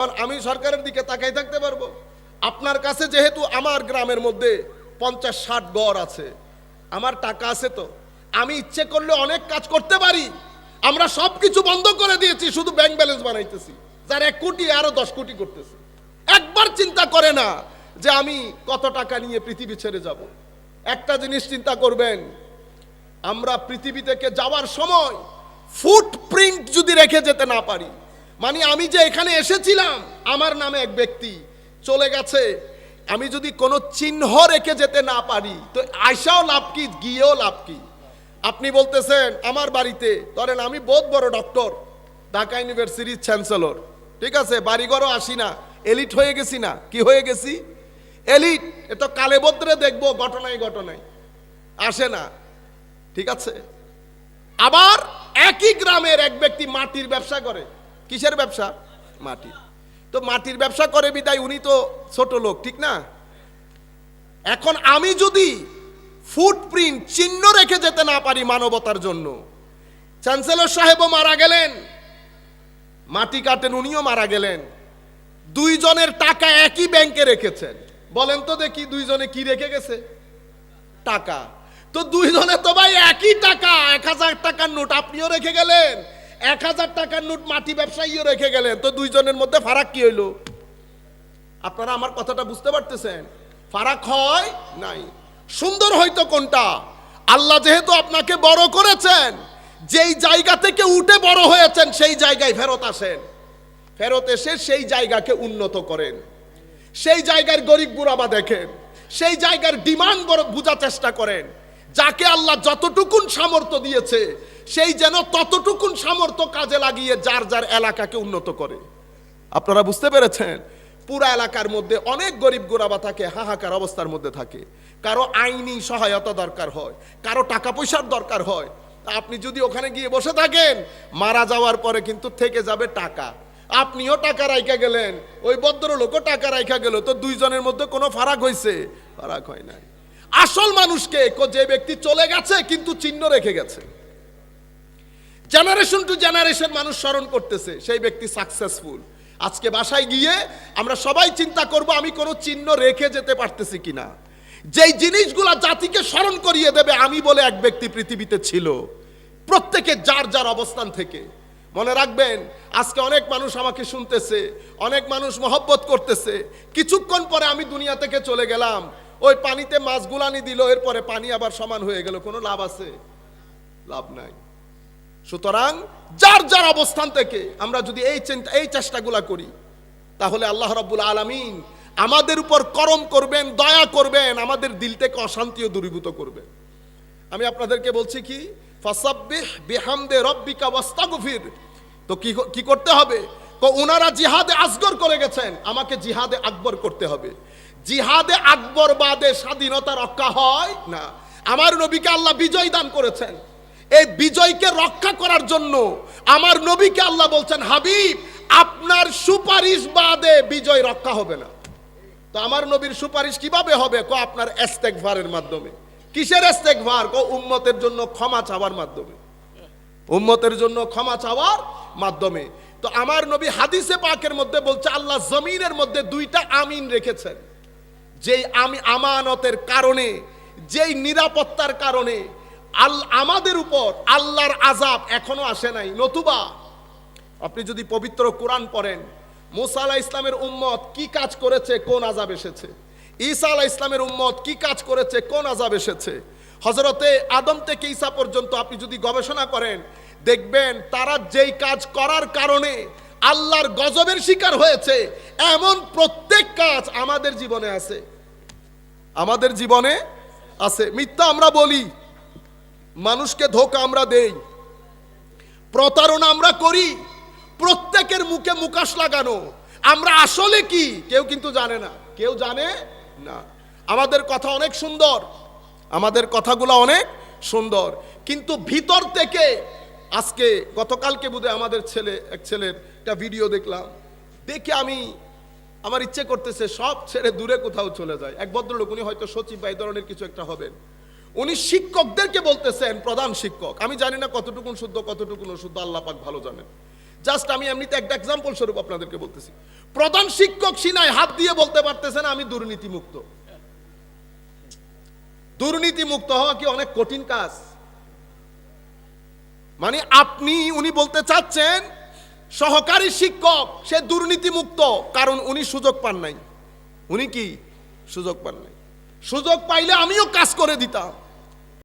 আমি সরকারের দিকে তাকাই থাকতে পারব। আপনার কাছে যেহেতু আমার গ্রামের মধ্যে পঞ্চাশ, ষাট গড় আছে, আমার টাকা আছে তো, আমি ইচ্ছে করলে অনেক কাজ করতে পারি। আমরা সব কিছু বন্ধ করে দিয়েছি, শুধু ব্যাংক ব্যালেন্স বানাইতেছি। যার এক কোটি, আরও দশ কোটি করতেছে। একবার চিন্তা করে না যে আমি কত টাকা নিয়ে পৃথিবী ছেড়ে যাব। একটা জিনিস চিন্তা করবেন, আমরা পৃথিবী থেকে যাওয়ার সময় ফুটপ্রিন্ট যদি রেখে যেতে না পারি মানে আমি যে এখানে এসেছিলাম, আমার নামে এক ব্যক্তি চলে গেছে। আমি যদি কোনো চিহ্ন রেখে যেতে না পারি, তো আয়সাও লাভ কি, গিয়েও লাভ কি? আপনি বলতেছেন, আমার বাড়িতে। ধরেন, আমি বহুত বড় ডক্টর ঢাকা ইউনিভার্সিটির চ্যান্সেলর ঠিক আছে, বাড়িঘরও আসি না এলিট হয়ে গেছি না। কি হয়ে গেছি? এলিট এ তো কালে বদ্রে দেখব, ঘটনায় ঘটনায়। আসে না। ঠিক আছে? আবার একই গ্রামের এক ব্যক্তি মাটির ব্যবসা করে। কিসের ব্যবসা? মাটির। তো মাটির ব্যবসা করে বিদায়, উনি তো ছোট লোক, ঠিক না? এখন আমি যদি ফুটপ্রিন্ট চিহ্ন রেখে যেতে না পারি মানবতার জন্য, চ্যান্সেলর সাহেবও মারা গেলেন, মাটি কাটেন, উনিও মারা গেলেন, দুইজনের টাকা একই ব্যাংকে রেখেছেন। বলেন তো দেখি দুইজনে কি রেখে গেছে? টাকা। তো দুইজনে তো ভাই একই টাকা, এক হাজার টাকার নোট আপনিও রেখে গেলেন এক হাজার টাকার নোট মাটি ব্যবসায়ীও রেখে গেলেন। তো দুইজনের মধ্যে ফারাক কি হইল? আপনারা আমার কথাটা বুঝতে পারতেছেন? ফারাক হয় নাই। সুন্দর হয়তো কোনটা? আল্লাহ যেহেতু আপনাকে বড় করেছেন, যেই জায়গা থেকে উঠে বড় হয়েছেন, সেই জায়গায় ফেরত আসেন। ফেরত এসে সেই জায়গাকে উন্নত করেন। সেই জায়গার গরিব বুড়াবা দেখেন। সেই জায়গার ডিমান্ড বোঝার চেষ্টা করেন। যাকে আল্লাহ যতটুকুন সামর্থ্য দিয়েছে সেই যেন ততটুকুন সামর্থ্য কাজে লাগিয়ে যার যার এলাকাকে উন্নত করে। আপনারা বুঝতে পেরেছেন? পুরা এলাকার মধ্যে অনেক গরিব গোরাবা থাকে, হাহাকার অবস্থার মধ্যে থাকে। কারও আইনি সহায়তা দরকার হয়, কারও টাকা পয়সার দরকার হয়। আপনি যদি ওখানে গিয়ে বসে থাকেন, মারা যাওয়ার পরে কিন্তু থেকে যাবে টাকা। আপনিও টাকা রাইখা গেলেন, ওই ভদ্রলোকও টাকা রাইখা গেল, তো দুইজনের মধ্যে কোনো ফারাক হয়েছে ফারাক হয় নাই। আসল মানুষকে যে ব্যক্তি চলে গেছে, কিন্তু চিহ্ন রেখে গেছে। জেনারেশন টু জেনারেশন মানুষ স্মরণ করতেছে, সেই ব্যক্তি সাকসেসফুল আজকে বাসায় গিয়ে আমরা সবাই চিন্তা করব, আমি কোনো চিহ্ন রেখে যেতে পারতেছি কিনা। যেই জিনিসগুলা জাতিকে স্মরণ করিয়ে দেবে, আমি বলে এক ব্যক্তি পৃথিবীতে ছিল। প্রত্যেকে যার যার অবস্থান থেকে। মনে রাখবেন, আজকে অনেক মানুষ আমাকে শুনতেছে, অনেক মানুষ মহব্বত করতেছে। কিছুক্ষণ পরে আমি দুনিয়া থেকে চলে গেলাম। ওই পানিতে মাছ গুলানি দিল, এরপরে পানি আবার সমান হয়ে গেল। কোনো লাভ আছে? লাভ নাই। সুতরাং যার যার অবস্থান থেকে আমরা যদি এই চিন্তা, এই চেষ্টাগুলা করি, তাহলে আল্লাহ রাব্বুল আলামিন আমাদের উপর করম করবেন, দয়া করবেন, আমাদের দিল থেকে অশান্তিও দূরীভূত করবেন। আমি আপনাদেরকে বলছি কি, ফাসাব্বিহ বিহামদে রব্বিকা ওয়াস্তাগফির। তো কি কি করতে হবে? তো ওনারা জিহাদে আসগর করে গেছেন, আমাকে জিহাদে আকবর করতে হবে। জিহাদে আকবর বাদে স্বাধীনতা রক্ষা হয় না। আমার নবীকে আল্লাহ বিজয় দান করেছেন। এই বিজয়কে রক্ষা করার জন্য আমার নবীকে আল্লাহ বলছেন, হাবিব, আপনার সুপারিশ বাদে বিজয় রক্ষা হবে না। তো আমার নবীর সুপারিশ কীভাবে হবে? কো, আপনার এস্তেকভারের মাধ্যমে। কিসের এস্তেকভার কো, উম্মতের জন্য ক্ষমা চাওয়ার মাধ্যমে। উম্মতের জন্য ক্ষমা চাওয়ার মাধ্যমে। তো আমার নবী হাদিসে পাকের মধ্যে বলছে, আল্লাহ জমিনের মধ্যে দুইটা আমিন রেখেছেন। যেই আমি আমানতের কারণে, যেই নিরাপত্তার কারণে আল আমাদের উপর আল্লাহর আজাব এখনও আসে নাই। নতুবা আপনি যদি পবিত্র কোরআন পড়েন, মুসা আলাহ ইসলামের উম্মত কি কাজ করেছে, কোন আজাব এসেছে? ঈসা আলাহ ইসলামের উম্মত কি কাজ করেছে, কোন আজাব এসেছে? হজরতে আদম থেকে ঈসা পর্যন্ত আপনি যদি গবেষণা করেন, দেখবেন তারা যেই কাজ করার কারণে আল্লাহর গজবের শিকার হয়েছে, এমন প্রত্যেক কাজ আমাদের জীবনে আছে। আমাদের জীবনে আছে। মিথ্যা আমরা বলি মানুষকে ধোকা আমরা দেই, প্রতারণা আমরা করি, প্রত্যেকের মুখে মুকাশ লাগানো। আমরা আসলে কি? কেউ কিন্তু জানে না, কেউ জানে না। আমাদের কথা অনেক সুন্দর, আমাদের কথাগুলো অনেক সুন্দর। কিন্তু ভিতর থেকে, আজকে গতকালকে বোধহয় আমাদের ছেলে, এক ছেলের একটা ভিডিও দেখলাম। দেখে আমি, আমার ইচ্ছে করতেছে সব ছেড়ে দূরে কোথাও চলে যায়। এক ভদ্রলোক, উনি হয়তো সচিব বা এই ধরনের কিছু একটা হবেন। উনি শিক্ষকদেরকে বলতেছেন, প্রধান শিক্ষক। আমি জানি না কতটুকুন শুদ্ধ, কতটুকুন অশুদ্ধ, আল্লাহ পাক ভালো জানেন। জাস্ট আমি এমনিতে একটা এক্সাম্পল স্বরূপ আপনাদেরকে বলতেছি। প্রধান শিক্ষক সিনায় হাত দিয়ে বলতে পারতেছেন, আমি দুর্নীতি মুক্ত দুর্নীতি মুক্ত হওয়া কি অনেক কঠিন কাজ? মানে আপনি, উনি বলতে চাচ্ছেন, সহকারী শিক্ষক, সে দুর্নীতি মুক্ত কারণ উনি সুযোগ পান নাই। উনি কি? সুযোগ পান নাই। সুযোগ পাইলে আমিও কাজ করে দিতাম।